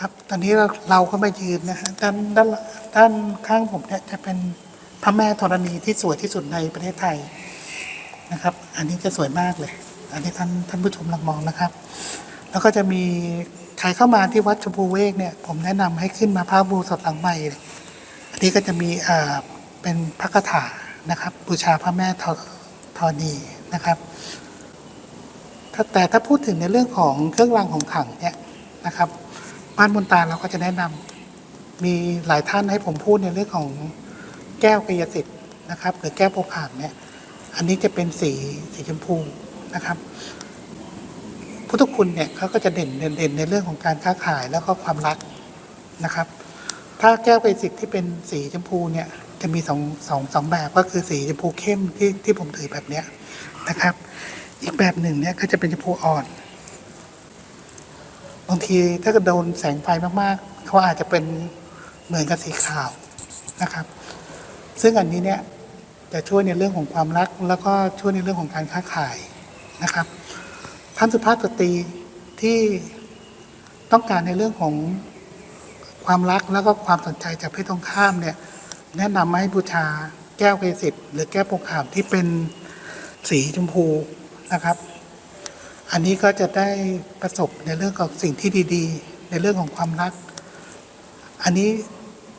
ครับ ตอนนี้เราเราก็มายืนนะฮะด้านด้านด้านข้างผมเนี่ยจะเป็นพระแม่ธรณีที่สวยที่สุดในประเทศไทยนะครับ อันนี้จะสวยมากเลย อันนี้ท่านท่านผู้ชมลองมองนะครับ แล้วก็จะมีใครเข้ามาที่วัดชมพูเวกเนี่ย ผมแนะนำให้ขึ้นมาพระบูสดหลังใหม่อันนี้ก็จะมีอ่าเป็นพระคาถานะครับ บูชาพระแม่ธรธรณีนะครับแต่ถ้าพูดถึงในเรื่องของเครื่องรางของขลังเนี่ยนะครับ บ้านมนตาเราก็จะแนะนำมีหลายท่านให้ผมพูดในเรื่องของแก้วกายสิทธิ์นะครับ หรือแก้วโปกขางเนี่ย อันนี้จะเป็นสีสีชมพูนะครับพุทธคุณเนี่ยเขาก็จะเด่นเด่นเด่นในเรื่องของการค้าขายแล้วก็ความรักนะครับ ถ้าแก้วกายสิทธิ์ที่เป็นสีชมพูเนี่ยจะมีสองสองสองแบบก็คือสีชมพูเข้มที่ที่ผมถือแบบเนี้ยนะครับ อีกแบบหนึ่งเนี่ยก็จะเป็นชมพูอ่อน บางทีถ้าเกิดโดนแสงไฟมากๆ เขาอาจจะเป็นเหมือนกับสีขาวนะครับ ซึ่งอันนี้เนี่ยจะช่วยในเรื่องของความรัก แล้วก็ช่วยในเรื่องของการค้าขายนะครับ ท่านสุภาพสตรีที่ต้องการในเรื่องของความรักแล้วก็ความสนใจจากเพศตรงข้ามเนี่ยแนะนำให้บูชาแก้วเกสิทหรือแก้วโปกขามที่เป็นสีชมพูนะครับ อันนี้ก็จะได้ประสบในเรื่องของสิ่งที่ดี ๆ ในเรื่องของความรัก อันนี้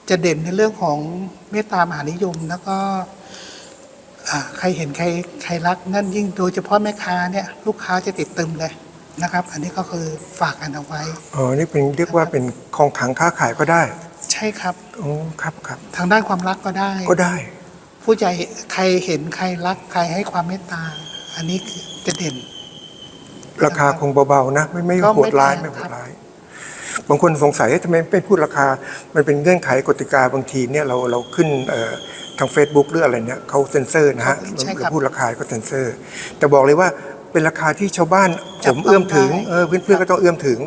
จะเด่นในเรื่องของเมตตามหานิยมแล้วก็อ่าใครเห็นใครใครรักนั่นยิ่งโดยเฉพาะแม่ค้าเนี่ยลูกค้าจะติดตึมเลยนะครับ อันนี้ก็คือฝากกันเอาไว้อ๋อนี่เป็นเรียกว่าเป็นของขลังค้าขายก็ได้ ใช่ครับโอ้ครับครับทางด้านความรักก็ได้ก็ได้ ผู้ใจใครเห็นใครรักใครให้ความเมตตา อันนี้คือจะเด่น ราคาคงเบาๆนะ ไม่ไม่ก็ไม่โหดร้ายแพงไม่โหครัดบ ร้าย บางคนสงสัยทำไมไม่พูดราคา มันเป็นเงื่อนไขกติกาบางทีเนี่ยเราเราขึ้นเอ่อทาง Facebook หรืออะไรเนี่ยเขาเซ็นเซอร์นะฮะใช่ครับเราพูดราคาก็เซ็นเซอร์ แต่บอกเลยว่าเป็นราคาที่ชาวบ้านจัผบมต้องเอื้อมถึงได้ เออเพื่อนๆก็ต้องเอื้อมถึง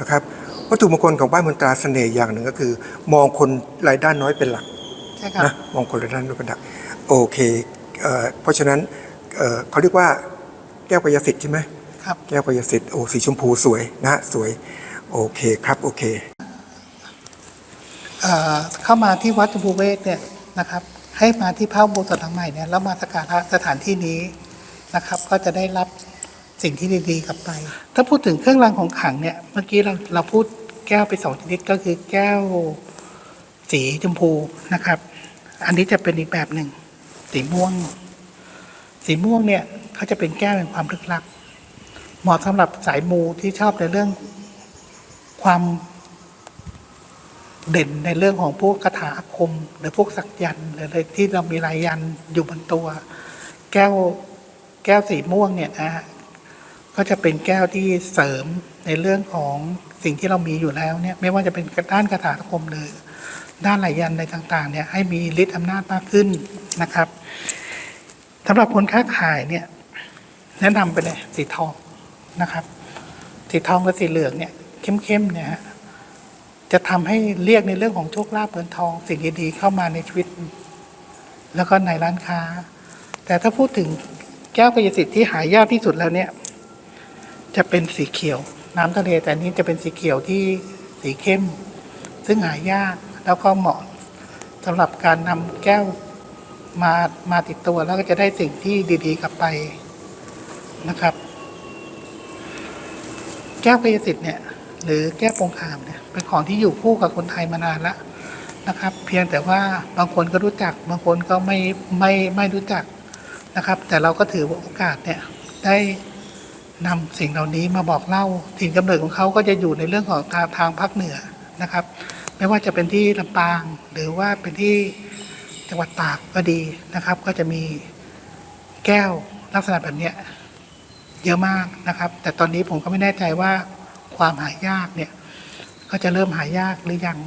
นะครับวัตถุมงคลของบ้านมนตราเสน่ห์อย่างหนึ่งก็คือ มองคนรายได้น้อยเป็นหลัก ใช่ครับ นะมองคนละด้านด้วยกันดักโอเคเอ่อเพราะฉะนั้นเอ่อเขาเรียกว่าแก้วปยสิทธิ์ใช่ไหม ครับ แก้วปยสิทธิ์โอ้สีชมพูสวยนะสวย โอเคครับ โอเคเอ่อเข้ามาที่วัดชมพูเวกเนี่ยนะครับ ให้มาที่พระอุโบสถหลังใหม่เนี่ยแล้วมาสักการะสถานที่นี้นะครับ ก็จะได้รับสิ่งที่ดีๆกลับไป ถ้าพูดถึงเครื่องรางของขลังเนี่ย เมื่อกี้เราเราพูดแก้วไปสองชนิดก็คือแก้วสีชมพูนะครับ อันนี้จะเป็นอีกแบบหนึ่งสีม่วง สีม่วงเนี่ยเขาจะเป็นแก้วแห่งความลึกลับ เหมาะสำหรับสายมูที่ชอบในเรื่องความเด่นในเรื่องของพวกคาถาอาคม หรือพวกสักยันหรืออะไรที่เรามีลายยันอยู่บนตัว แก้วแก้วสีม่วงเนี่ยนะฮะก็จะเป็นแก้วที่เสริมในเรื่องของสิ่งที่เรามีอยู่แล้วเนี่ย ไม่ว่าจะเป็นด้านคาถาอาคมหรือด้านลายยันต์อะไรต่าง ๆ เนี่ย ให้มีฤทธิ์อำนาจมากขึ้นนะครับสำหรับคนค้าขายเนี่ย แนะนำไปเลยสีทอง นะครับ สีทองกับสีเหลืองเนี่ยเข้มๆเนี่ยฮะจะทำให้เรียกในเรื่องของโชคลาภเงินทองสิ่งดีๆเข้ามาในชีวิต แล้วก็ในร้านค้า แต่ถ้าพูดถึงแก้วกายสิทธิ์ที่หายากที่สุดแล้วเนี่ย จะเป็นสีเขียว น้ำทะเลแต่อันนี้จะเป็นสีเขียวที่สีเข้ม ซึ่งหายากแล้วก็เหมาะสำหรับการนำแก้วมามาติดตัวแล้วก็จะได้สิ่งที่ดี ๆ กลับไปนะครับ แก้วกายสิทธิ์เนี่ยหรือแก้วปงคามเนี่ยเป็นของที่อยู่คู่กับคนไทยมานานแล้วนะครับ เพียงแต่ว่าบางคนก็รู้จักบางคนก็ไม่ไม่ไม่รู้จักนะครับ แต่เราก็ถือว่าโอกาสเนี่ยได้นำสิ่งเหล่านี้มาบอกเล่าถิ่นกำเนิดของเขาก็จะอยู่ในเรื่องของทางทางภาคเหนือนะครับ ไม่ว่าจะเป็นที่ลำปางหรือว่าเป็นที่จังหวัดตากก็ดีนะครับ ก็จะมีแก้วลักษณะแบบเนี้ย เยอะมากนะครับ แต่ตอนนี้ผมก็ไม่แน่ใจว่าความหายากเนี่ย ก็จะเริ่มหายากหรือยัง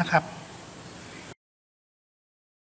นะครับ